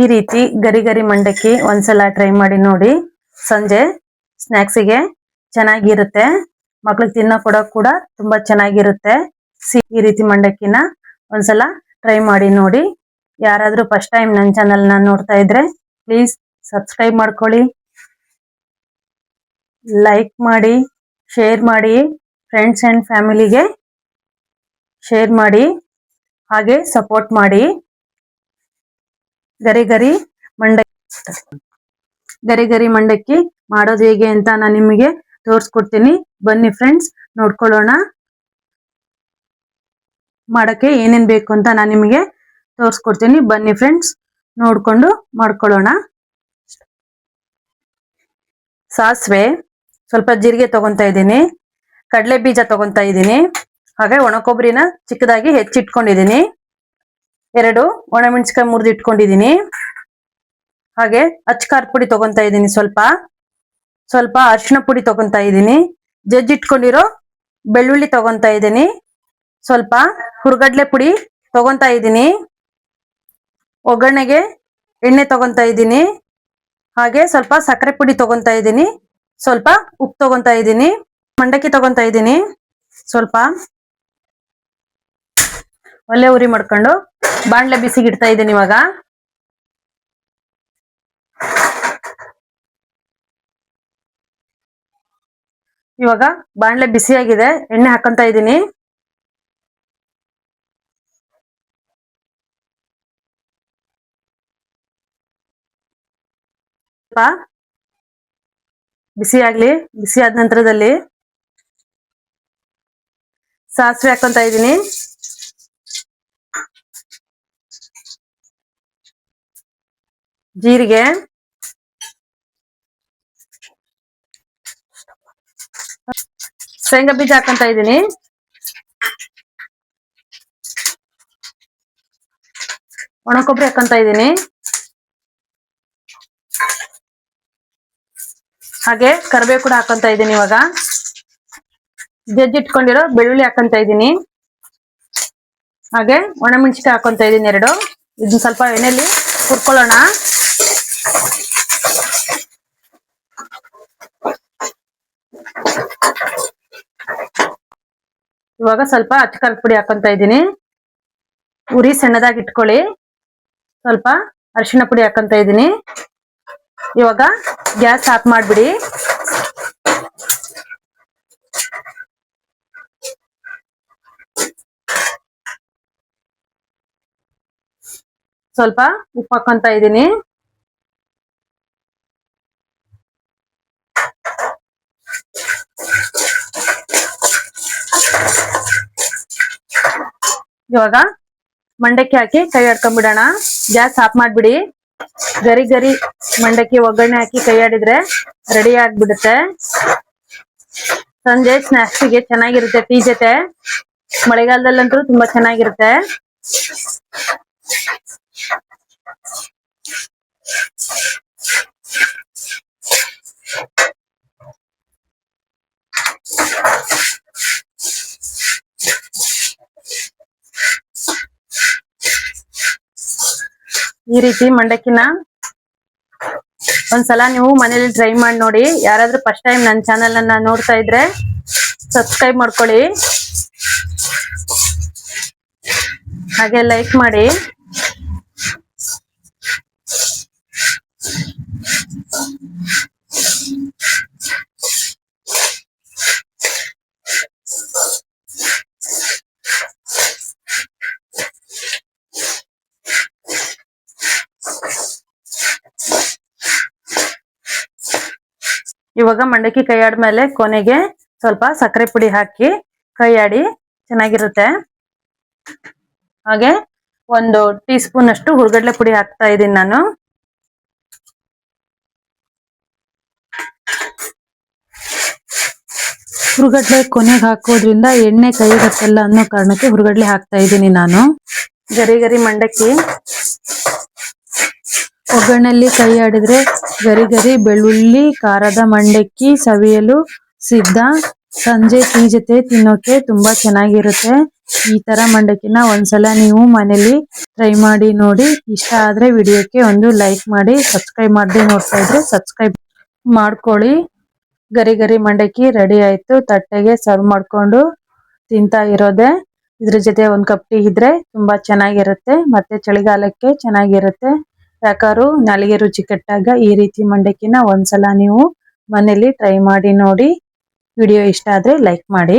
ಈ ರೀತಿ ಗರಿ ಗರಿ ಮಂಡಕ್ಕಿ ಒಂದ್ಸಲ ಟ್ರೈ ಮಾಡಿ ನೋಡಿ. ಸಂಜೆ ಸ್ನಾಕ್ಸಿಗೆ ಚೆನ್ನಾಗಿರುತ್ತೆ. ಮಕ್ಳಿಗೆ ತಿನ್ನೋ ಕೊಡೋಕ್ ಕೂಡ ತುಂಬಾ ಚೆನ್ನಾಗಿರುತ್ತೆ. ಈ ರೀತಿ ಮಂಡಕ್ಕಿನ ಒಂದ್ಸಲ ಟ್ರೈ ಮಾಡಿ ನೋಡಿ. ಯಾರಾದ್ರೂ ಫಸ್ಟ್ ಟೈಮ್ ನನ್ನ ಚಾನಲ್ನ ನೋಡ್ತಾ ಇದ್ರೆ ಪ್ಲೀಸ್ ಸಬ್ಸ್ಕ್ರೈಬ್ ಮಾಡ್ಕೊಳ್ಳಿ. ಲೈಕ್ ಮಾಡಿ ಶೇರ್ ಮಾಡಿ ಫ್ರೆಂಡ್ಸ್ ಅಂಡ್ ಫ್ಯಾಮಿಲಿಗೆ ಶೇರ್ ಮಾಡಿ, ಹಾಗೆ ಸಪೋರ್ಟ್ ಮಾಡಿ. ಗರಿ ಗರಿ ಮಂಡಕ್ಕಿ. ಗರಿ ಗರಿ ಮಂಡಕ್ಕಿ ಮಾಡೋದು ಹೇಗೆ ಅಂತ ನಾನು ನಿಮಗೆ ತೋರಿಸ್ಕೊಡ್ತೀನಿ. ಬನ್ನಿ ಫ್ರೆಂಡ್ಸ್ ನೋಡ್ಕೊಳ್ಳೋಣ. ಮಾಡೋಕ್ಕೆ ಏನೇನು ಬೇಕು ಅಂತ ನಾನು ನಿಮಗೆ ತೋರಿಸ್ಕೊಡ್ತೀನಿ. ಬನ್ನಿ ಫ್ರೆಂಡ್ಸ್ ನೋಡ್ಕೊಂಡು ಮಾಡ್ಕೊಳ್ಳೋಣ. ಸಾಸಿವೆ, ಸ್ವಲ್ಪ ಜೀರಿಗೆ ತಗೊಂತಾ ಇದ್ದೀನಿ. ಕಡಲೆ ಬೀಜ ತಗೊಂತಾ ಇದ್ದೀನಿ. ಹಾಗೆ ಒಣಕೊಬ್ಬರಿನ ಚಿಕ್ಕದಾಗಿ ಹೆಚ್ಚಿಟ್ಕೊಂಡಿದ್ದೀನಿ. ಎರಡು ಒಣಮೆಣಸಿಕಾಯಿ ಮುರಿದು ಇಟ್ಕೊಂಡಿದ್ದೀನಿ ಹಾಗೆ ಅಚ್ಚ ಖಾರದ ಪುಡಿ ತಗೊಂತಾ ಇದ್ದೀನಿ ಸ್ವಲ್ಪ. ಸ್ವಲ್ಪ ಅರಿಶಿನ ಪುಡಿ ತಗೊಂತಾ ಇದ್ದೀನಿ ಜಜ್ಜಿಟ್ಕೊಂಡಿರೋ ಬೆಳ್ಳುಳ್ಳಿ ತಗೊಂತಾ ಇದ್ದೀನಿ ಸ್ವಲ್ಪ ಹುರ್ಗಡ್ಲೆ ಪುಡಿ ತಗೊಂತಾ ಇದ್ದೀನಿ ಒಗ್ಗರಣೆಗೆ ಎಣ್ಣೆ ತಗೊಂತಾ ಇದ್ದೀನಿ ಹಾಗೆ ಸ್ವಲ್ಪ ಸಕ್ಕರೆ ಪುಡಿ ತಗೊಂತಾ ಇದ್ದೀನಿ ಸ್ವಲ್ಪ ಉಪ್ಪು ತಗೊಂತಾ ಇದ್ದೀನಿ ಮಂಡಕ್ಕಿ ತಗೊಂತಾ ಇದ್ದೀನಿ ಸ್ವಲ್ಪ ಒಳ್ಳೆ ಉರಿ ಮಾಡ್ಕೊಂಡು ಬಾಣ್ಲೆ ಬಿಸಿಗೆ ಇಡ್ತಾ ಇದ್ದೀನಿ ಇವಾಗ. ಇವಾಗ ಬಾಣ್ಲೆ ಬಿಸಿಯಾಗಿದೆ, ಎಣ್ಣೆ ಹಾಕೊಂತ ಇದ್ದೀನಿ. ಬಿಸಿ ಆಗ್ಲಿ, ಬಿಸಿ ಆದ ನಂತರದಲ್ಲಿ ಸಾಸಿವೆ ಹಾಕೊಂತ ಇದ್ದೀನಿ. ಜೀರಿಗೆ. ಶೇಂಗಾ ಬೀಜ ಹಾಕೊಂತ ಇದ್ದೀನಿ. ಒಣ ಕೊಬ್ಬರಿ ಹಾಕೊಂತ ಇದ್ದೀನಿ. ಹಾಗೆ ಕರಿಬೇವು ಕೂಡ ಹಾಕೊಂತ ಇದ್ದೀನಿ ಇವಾಗ. ಜಜ್ಜಿಟ್ಕೊಂಡಿರೋ ಬೆಳ್ಳುಳ್ಳಿ ಹಾಕೊಂತ ಇದ್ದೀನಿ. ಹಾಗೆ ಒಣಮೆಣಸಿಕಾಯಿ ಹಾಕೊಂತ ಇದ್ದೀನಿ ಎರಡು. ಇದನ್ನ ಸ್ವಲ್ಪ ಎಣ್ಣೆಯಲ್ಲಿ ಹುರ್ಕೊಳ್ಳೋಣ. ಇವಾಗ ಸ್ವಲ್ಪ ಅಚ್ಚಕಾರದ ಪುಡಿ ಹಾಕೊಂತ ಇದ್ದೀನಿ. ಉರಿ ಸಣ್ಣದಾಗಿ ಇಟ್ಕೊಳ್ಳಿ. ಸ್ವಲ್ಪ ಅರಿಶಿನ ಪುಡಿ ಹಾಕೊಂತ ಇದ್ದೀನಿ. ಇವಾಗ ಗ್ಯಾಸ್ ಆಫ್ ಮಾಡ್ಬಿಡಿ. ಸ್ವಲ್ಪ ಉಪ್ಪು ಹಾಕೊಂತ ಇದ್ದೀನಿ. ಇವಾಗ ಮಂಡಕ್ಕಿ ಹಾಕಿ ಕೈ ಆಡ್ಕೊಂಡ್ಬಿಡೋಣ ಗ್ಯಾಸ್ ಆಫ್ ಮಾಡ್ಬಿಡಿ. ಗರಿ ಗರಿ ಮಂಡಕ್ಕಿ ಒಗ್ಗರಣೆ ಹಾಕಿ ಕೈ ಆಡಿದ್ರೆ ರೆಡಿ ಆಗ್ಬಿಡುತ್ತೆ. ಸಂಜೆ ಸ್ನಾಕ್ಸಿಗೆ ಚೆನ್ನಾಗಿರುತ್ತೆ ಟೀ ಜೊತೆ. ಮಳೆಗಾಲದಲ್ಲಂತೂ ತುಂಬಾ ಚೆನ್ನಾಗಿರುತ್ತೆ. ಈ ರೀತಿ ಮಂಡಕ್ಕಿನ ಒಂದ್ಸಲ ನೀವು ಮನೇಲಿ ಟ್ರೈ ಮಾಡಿ ನೋಡಿ. ಯಾರಾದ್ರೂ ಫಸ್ಟ್ ಟೈಮ್ ನನ್ನ ಚಾನೆಲ್ ಅನ್ನ ನೋಡ್ತಾ ಇದ್ರೆ ಸಬ್ಸ್ಕ್ರೈಬ್ ಮಾಡ್ಕೊಳ್ಳಿ. ಹಾಗೆ ಲೈಕ್ ಮಾಡಿ. ಇವಾಗ ಮಂಡಕ್ಕಿ ಕೈ ಆಡ್ಮೇಲೆ ಕೊನೆಗೆ ಸ್ವಲ್ಪ ಸಕ್ಕರೆ ಪುಡಿ ಹಾಕಿ ಕೈ ಆಡಿ ಚೆನ್ನಾಗಿರುತ್ತೆ. ಹಾಗೆ ಒಂದು ಟೀ ಸ್ಪೂನ್ ಅಷ್ಟು ಹುರ್ಗಡ್ಲೆ ಪುಡಿ ಹಾಕ್ತಾ ಇದ್ದೀನಿ ನಾನು. ಹುರ್ಗಡ್ಲೆ ಕೊನೆಗೆ ಹಾಕೋದ್ರಿಂದ ಎಣ್ಣೆ ಕೈ ಹತ್ತಲ್ಲ ಅನ್ನೋ ಕಾರಣಕ್ಕೆ ಹುರ್ಗಡ್ಲೆ ಹಾಕ್ತಾ ಇದ್ದೀನಿ ನಾನು. ಗರಿ ಗರಿ ಮಂಡಕ್ಕಿ. ಒಗ್ಗರಣೆಯಲ್ಲಿ ಕೈ ಆಡಿದ್ರೆ ಗರಿ ಗರಿ ಬೆಳ್ಳುಳ್ಳಿ, ಖಾರದ ಮಂಡಕ್ಕಿ ಸವಿಯಲು ಸಿದ್ಧ. ಸಂಜೆ ಟೀ ಜೊತೆ ತಿನ್ನೋಕೆ ತುಂಬಾ ಚೆನ್ನಾಗಿರುತ್ತೆ. ಈ ತರ ಮಂಡಕ್ಕಿನ ಒಂದ್ಸಲ ನೀವು ಮನೇಲಿ ಟ್ರೈ ಮಾಡಿ ನೋಡಿ. ಇಷ್ಟ ಆದ್ರೆ ವಿಡಿಯೋಕ್ಕೆ ಒಂದು ಲೈಕ್ ಮಾಡಿ ಸಬ್ಸ್ಕ್ರೈಬ್ ಮಾಡದೆ ನೋಡ್ತಾ ಇದ್ರೆ ಸಬ್ಸ್ಕ್ರೈಬ್ ಮಾಡ್ಕೊಳ್ಳಿ. ಗರಿ ಗರಿ ಮಂಡಕ್ಕಿ ರೆಡಿ ಆಯ್ತು. ತಟ್ಟೆಗೆ ಸರ್ವ್ ಮಾಡ್ಕೊಂಡು ತಿಂತಾ ಇರೋದೆ. ಇದ್ರ ಜೊತೆ ಒಂದ್ ಕಪ್ ಟೀ ಇದ್ರೆ ತುಂಬಾ ಚೆನ್ನಾಗಿರುತ್ತೆ. ಮತ್ತೆ ಚಳಿಗಾಲಕ್ಕೆ ಚೆನ್ನಾಗಿರುತ್ತೆ. ಯಾಕಾರು ನಾಲಿಗೆ ರುಚಿ ಕೆಟ್ಟಾಗ ಈ ರೀತಿ ಮಂಡಕ್ಕಿನ ಒಂದ್ಸಲ ನೀವು ಮನೇಲಿ ಟ್ರೈ ಮಾಡಿ ನೋಡಿ. ವಿಡಿಯೋ ಇಷ್ಟ ಆದ್ರೆ ಲೈಕ್ ಮಾಡಿ.